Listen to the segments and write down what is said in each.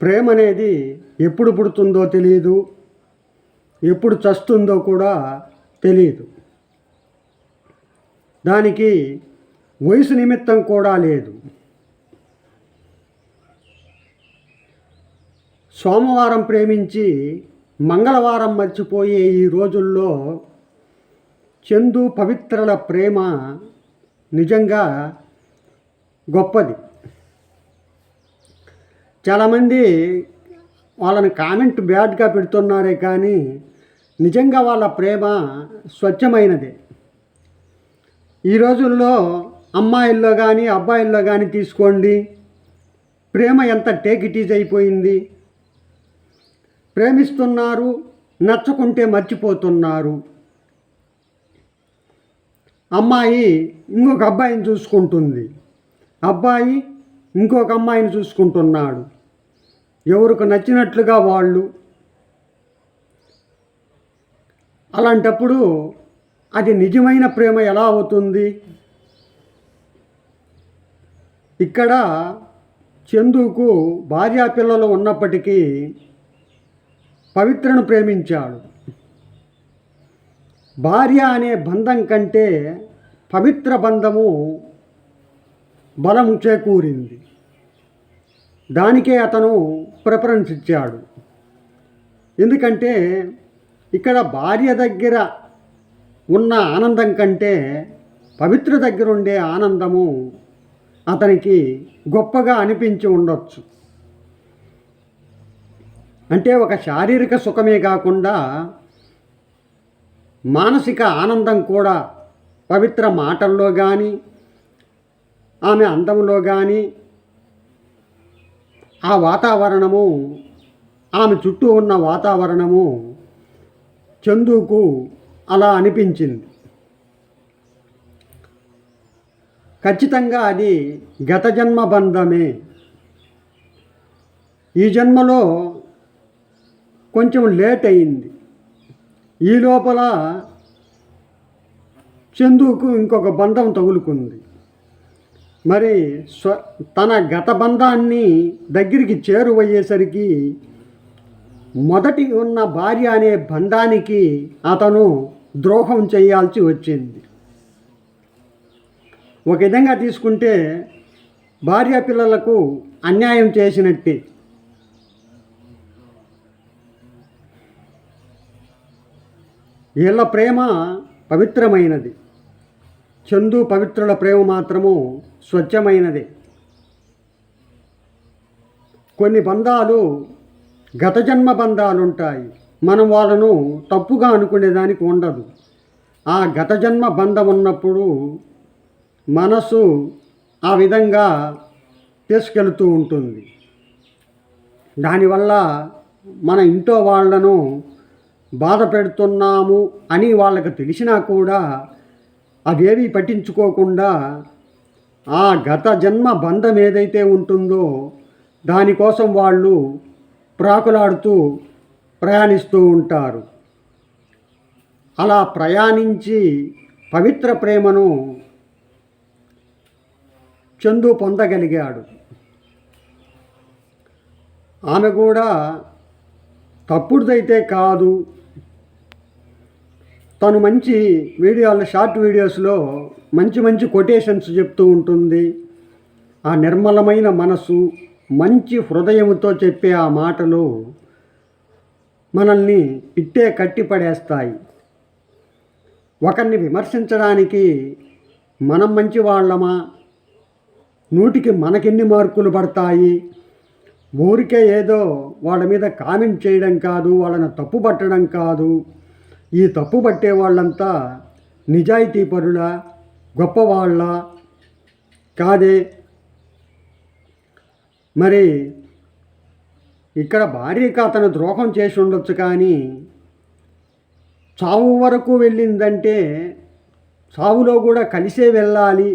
ప్రేమ అనేది ఎప్పుడు పుడుతుందో తెలియదు ఎప్పుడు చస్తుందో కూడా తెలియదు దానికి వయసు నిమిత్తం కూడా లేదు. సోమవారం ప్రేమించి మంగళవారం మర్చిపోయే ఈ రోజుల్లో చందు పవిత్రల ప్రేమ నిజంగా గొప్పది. చాలామంది వాళ్ళని కామెంట్ బ్యాడ్గా పెడుతున్నారే కానీ నిజంగా వాళ్ళ ప్రేమ స్వచ్ఛమైనదే. ఈ రోజుల్లో అమ్మాయిల్లో కానీ అబ్బాయిల్లో కానీ తీసుకోండి. ప్రేమ ఎంత టేకిటీజ్ అయిపోయింది. ప్రేమిస్తున్నారు నచ్చకుంటే మర్చిపోతున్నారు. అమ్మాయి ఇంకొక అబ్బాయిని చూసుకుంటుంది. అబ్బాయి ఇంకొక అమ్మాయిని చూసుకుంటున్నాడు. ఎవరికి నచ్చినట్లుగా వాళ్ళు అలాంటప్పుడు అది నిజమైన ప్రేమ ఎలా అవుతుంది? ఇక్కడ చందుకు భార్యా పిల్లలు ఉన్నప్పటికీ పవిత్రను ప్రేమించాడు. భార్య అనే బంధం కంటే పవిత్ర బంధము బలం చేకూరింది. దానికే అతను ప్రిఫరెన్స్ ఇచ్చాడు. ఎందుకంటే ఇక్కడ భార్య దగ్గర ఉన్న ఆనందం కంటే పవిత్ర దగ్గర ఉండే ఆనందము అతనికి గొప్పగా అనిపించి ఉండొచ్చు. అంటే ఒక శారీరక సుఖమే కాకుండా మానసిక ఆనందం కూడా పవిత్ర మాటల్లో కానీ ఆమె అందంలో కానీ ఆ వాతావరణము ఆమె చుట్టూ ఉన్న వాతావరణము చందుకు అలా అనిపించింది. ఖచ్చితంగా అది గత జన్మ బంధమే. ఈ జన్మలో కొంచెం లేట్ అయింది. ఈ లోపల చందుకు ఇంకొక బంధం తగులుకుంది. మరి స్వ తన గత బంధాన్ని దగ్గరికి చేరువయ్యేసరికి మొదటి ఉన్న భార్య అనే బంధానికి అతను ద్రోహం చేయాల్సి వచ్చింది. ఒక విధంగా తీసుకుంటే భార్య పిల్లలకు అన్యాయం చేసినట్టే. వీళ్ళ ప్రేమ పవిత్రమైనది. చందు పవిత్రుల ప్రేమ మాత్రము స్వచ్ఛమైనదే. కొన్ని బంధాలు గత జన్మ బంధాలు ఉంటాయి మనం వాళ్ళను తప్పుగా అనుకునేదానికి ఉండదు. ఆ గత జన్మ బంధం ఉన్నప్పుడు మనసు ఆ విధంగా తీసుకెళ్తూ ఉంటుంది. దానివల్ల మన ఇంట్లో వాళ్ళను బాధ పెడుతున్నాము అని వాళ్ళకి తెలిసినా కూడా అవేవి పట్టించుకోకుండా ఆ గత జన్మ బంధం ఏదైతే ఉంటుందో దానికోసం వాళ్ళు ప్రాకులాడుతూ ప్రయాణిస్తూ ఉంటారు. అలా ప్రయాణించి పవిత్ర ప్రేమను చందు పొందగలిగాడు. ఆమె కూడా తప్పుడుదైతే కాదు తను మంచి వీడియోలు షార్ట్ వీడియోస్లో మంచి మంచి కొటేషన్స్ చెప్తూ ఉంటుంది. ఆ నిర్మలమైన మనసు మంచి హృదయముతో చెప్పే ఆ మాటలు మనల్ని ఇట్టే కట్టిపడేస్తాయి ఒకరిని విమర్శించడానికి మనం మంచి వాళ్ళమా? నూటికి మనకెన్ని మార్కులు పడతాయి? ఊరికే ఏదో వాళ్ళ మీద కామెంట్ చేయడం కాదు వాళ్ళని తప్పు పట్టడం కాదు. ఈ తప్పు పట్టే వాళ్ళంతా నిజాయితీ పరుల గొప్పవాళ్ళ కాదే? మరి ఇక్కడ భార్యకు అతను ద్రోహం చేసి ఉండొచ్చు కానీ చావు వరకు వెళ్ళిందంటే చావులో కూడా కలిసే వెళ్ళాలి.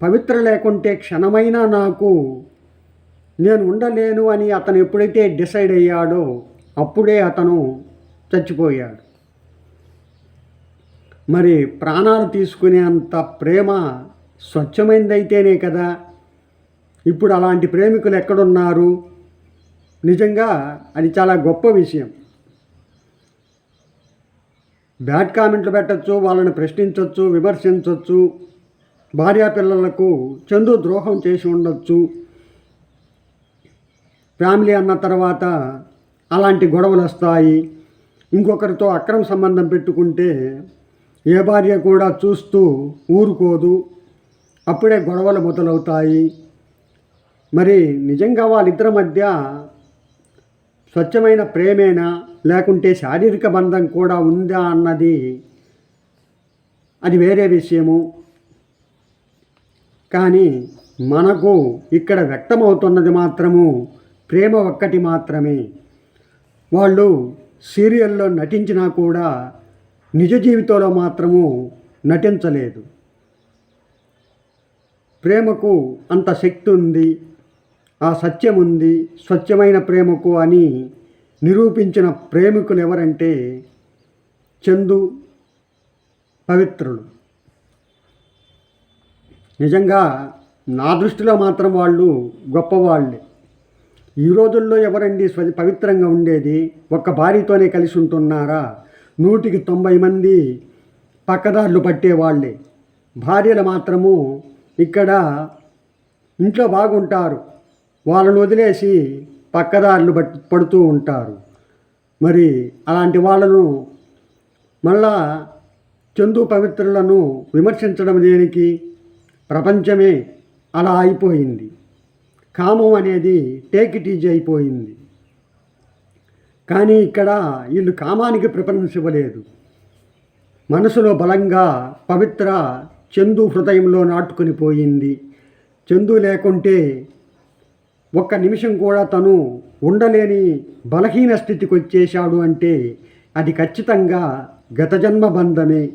పవిత్ర లేకుంటే క్షణమైనా నాకు నేను ఉండలేను అని అతను ఎప్పుడైతే డిసైడ్ అయ్యాడో అప్పుడే అతను చచ్చిపోయాడు. మరి ప్రాణాలు తీసుకునేంత ప్రేమ స్వచ్ఛమైందైతేనే కదా? ఇప్పుడు అలాంటి ప్రేమికులు ఎక్కడున్నారు? నిజంగా అది చాలా గొప్ప విషయం. బ్యాడ్ కామెంట్లు పెట్టచ్చు వాళ్ళని ప్రశ్నించవచ్చు విమర్శించవచ్చు భార్యాపిల్లలకు చందు ద్రోహం చేసి ఉండొచ్చు. ఫ్యామిలీ అన్న తర్వాత అలాంటి గొడవలు వస్తాయి. ఇంకొకరితో అక్రమ సంబంధం పెట్టుకుంటే ఏ భార్య కూడా చూస్తూ ఊరుకోదు. అప్పుడే గొడవలు మొదలవుతాయి. మరి నిజంగా వాళ్ళిద్దరి మధ్య స్వచ్ఛమైన ప్రేమేనా? లేకుంటే శారీరక బంధం కూడా ఉందా అన్నది అది వేరే విషయము. కానీ మనకు ఇక్కడ వ్యక్తమవుతున్నది మాత్రము ప్రేమ ఒక్కటి మాత్రమే. వాళ్ళు సీరియల్లో నటించినా కూడా నిజ జీవితంలో మాత్రము నటించలేదు. ప్రేమకు అంత శక్తి ఉంది ఆ సత్యం ఉంది స్వచ్ఛమైన ప్రేమకు అని నిరూపించిన ప్రేమికులు ఎవరంటే చందు పవిత్రులు. నిజంగా నా దృష్టిలో మాత్రం వాళ్ళు గొప్పవాళ్ళే. ఈ రోజుల్లో ఎవరండి స్వ పవిత్రంగా ఉండేది? ఒక్క భార్యతోనే కలిసి ఉంటున్నారా? నూటికి తొంభై మంది పక్కదారులు పట్టేవాళ్ళే. భార్యలు మాత్రము ఇక్కడ ఇంట్లో బాగుంటారు. వాళ్ళను వదిలేసి పక్కదారులు పట్ పడుతూ ఉంటారు. మరి అలాంటి వాళ్ళను మళ్ళా చందు పవిత్రులను విమర్శించడం దేనికి? ప్రపంచమే అలా అయిపోయింది. కామం అనేది టేకిటీజీ అయిపోయింది. కానీ ఇక్కడ వీళ్ళు కామానికి ప్రిఫరెన్స్ ఇవ్వలేదు మనసులో బలంగా పవిత్ర చందు హృదయంలో నాటుకొని పోయింది. చందు లేకుంటే ఒక్క నిమిషం కూడా తను ఉండలేని బలహీన స్థితికి వచ్చేశాడు అంటే అది ఖచ్చితంగా గత జన్మ బంధమే.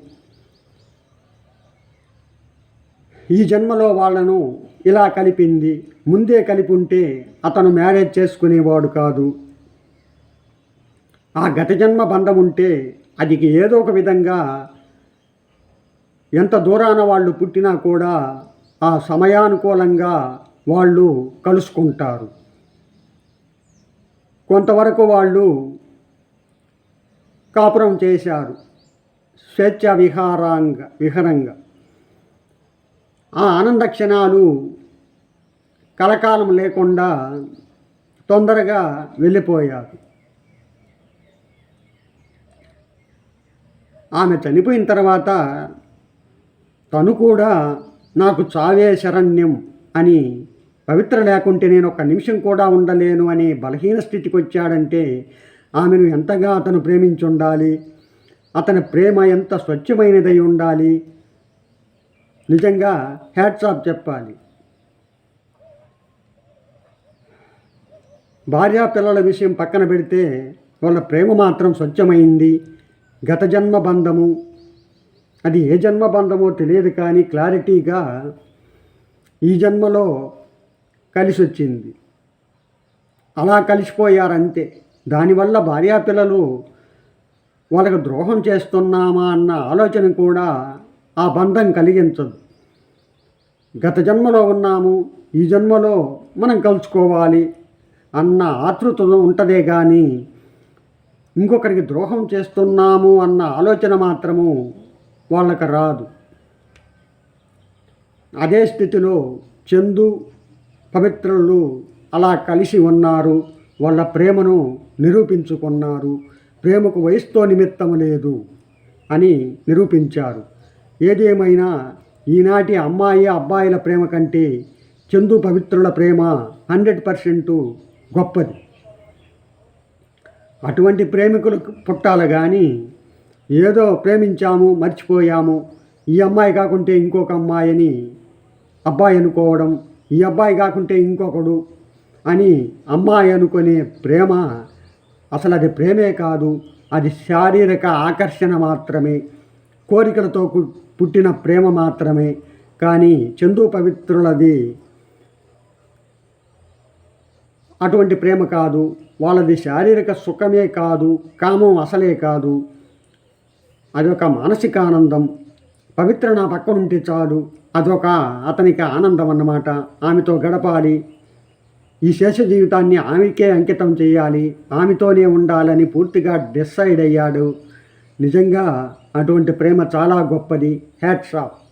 ఈ జన్మలో వాళ్ళను ఇలా కలిపింది. ముందే కలిపి ఉంటే అతను మ్యారేజ్ చేసుకునేవాడు కాదు. ఆ గత జన్మ బంధం ఉంటే అది ఏదో ఒక విధంగా ఎంత దూరాన వాళ్ళు పుట్టినా కూడా ఆ సమయానుకూలంగా వాళ్ళు కలుసుకుంటారు. కొంతవరకు వాళ్ళు కాపురం చేశారు. స్వేచ్ఛ విహారాంగ విహరంగా. ఆ ఆనంద క్షణాలు కలకాలం లేకుండా తొందరగా వెళ్ళిపోయారు. ఆమె చనిపోయిన తర్వాత తను కూడా నాకు చావే శరణ్యం అని పవిత్ర లేకుంటే నేను ఒక నిమిషం కూడా ఉండలేను అనే బలహీన స్థితికి వచ్చాడంటే ఆమెను ఎంతగా అతను ప్రేమించి ఉండాలి అతని ప్రేమ ఎంత స్వచ్ఛమైనదై ఉండాలి? నిజంగా హ్యాట్స్ ఆఫ్ చెప్పాలి. భార్యా పిల్లల విషయం పక్కన పెడితే వాళ్ళ ప్రేమ మాత్రం స్వచ్ఛమైంది. గత జన్మ బంధము. అది ఏ జన్మ బంధమో తెలియదు కానీ క్లారిటీగా ఈ జన్మలో కలిసి వచ్చింది అలా కలిసిపోయారంతే. దానివల్ల భార్యా పిల్లలు వాళ్ళకు ద్రోహం చేస్తున్నామా అన్న ఆలోచన కూడా ఆ బంధం కలిగించదు. గత జన్మలో ఉన్నాము ఈ జన్మలో మనం కలుసుకోవాలి అన్న ఆతృత ఉంటుందే కానీ ఇంకొకరికి ద్రోహం చేస్తున్నాము అన్న ఆలోచన మాత్రము వాళ్ళకి రాదు. అదే స్థితిలో చందు పవిత్రులు అలా కలిసి ఉన్నారు. వాళ్ళ ప్రేమను నిరూపించుకున్నారు. ప్రేమకు వయసుతో నిమిత్తం లేదు అని నిరూపించారు. ఏదేమైనా ఈనాటి అమ్మాయి అబ్బాయిల ప్రేమ కంటే చందు పవిత్రుల ప్రేమ హండ్రెడ్ పర్సెంట్ గొప్పది. అటువంటి ప్రేమికులు పుట్టాలి కానీ ఏదో ప్రేమించాము మర్చిపోయాము. ఈ అమ్మాయి కాకుంటే ఇంకొక అమ్మాయి అని అబ్బాయి అనుకోవడం ఈ అబ్బాయి కాకుంటే ఇంకొకడు అని అమ్మాయి అనుకునే ప్రేమ అసలు అది ప్రేమే కాదు అది శారీరక ఆకర్షణ మాత్రమే కోరికలతో పుట్టిన ప్రేమ మాత్రమే. కానీ చందు పవిత్రులది అటువంటి ప్రేమ కాదు. వాళ్ళది శారీరక సుఖమే కాదు కామం అసలే కాదు. అదొక మానసిక ఆనందం. పవిత్ర నా పక్కన ఉంటే చాలు. అదొక అతనికి ఆనందం అన్నమాట. ఆమెతో గడపాలి. ఈ శేష జీవితాన్ని ఆమెకే అంకితం చేయాలి. ఆమెతోనే ఉండాలని పూర్తిగా డిసైడ్ అయ్యాడు. నిజంగా అటువంటి ప్రేమ చాలా గొప్పది. Hats off